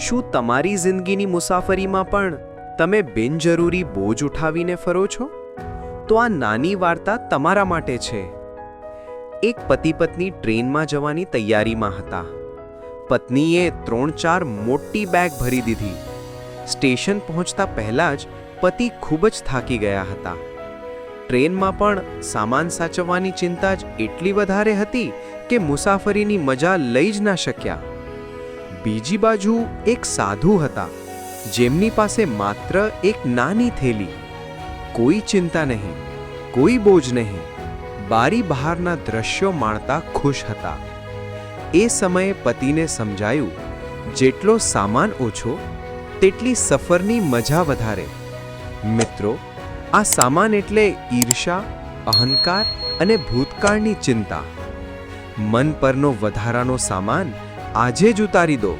શું તમારી જિંદગીની મુસાફરીમાં પણ તમે બિનજરૂરી બોજ ઉઠાવીને ફરો છો? તો આ નાની વાર્તા તમારા માટે છે. એક પતિ પત્ની ટ્રેનમાં જવાની તૈયારીમાં હતા. પત્નીએ ત્રણ ચાર મોટી બેગ ભરી દીધી. સ્ટેશન પહોંચતા પહેલા જ પતિ ખૂબ જ થાકી ગયા હતા. ટ્રેનમાં પણ સામાન સાચવવાની ચિંતા જ એટલી વધારે હતી કે મુસાફરીની મજા લઈ જ ના શક્યા. બીજી બાજુ એક સાધુ હતા, જેમની પાસે માત્ર એક નાની થેલી. કોઈ ચિંતા નહીં, કોઈ બોજ નહીં, બારી બહારના દ્રશ્યો માણતા ખુશ હતા. એ સમયે પતિને સમજાયું, જેટલો સામાન ઓછો, તેટલી સફરની મજા વધારે. મિત્રો, આ સામાન એટલે ઈર્ષા અહંકાર અને ભૂતકાળની ચિંતા. મન પરનો વધારાનો સામાન આજે જ ઉતારી દો.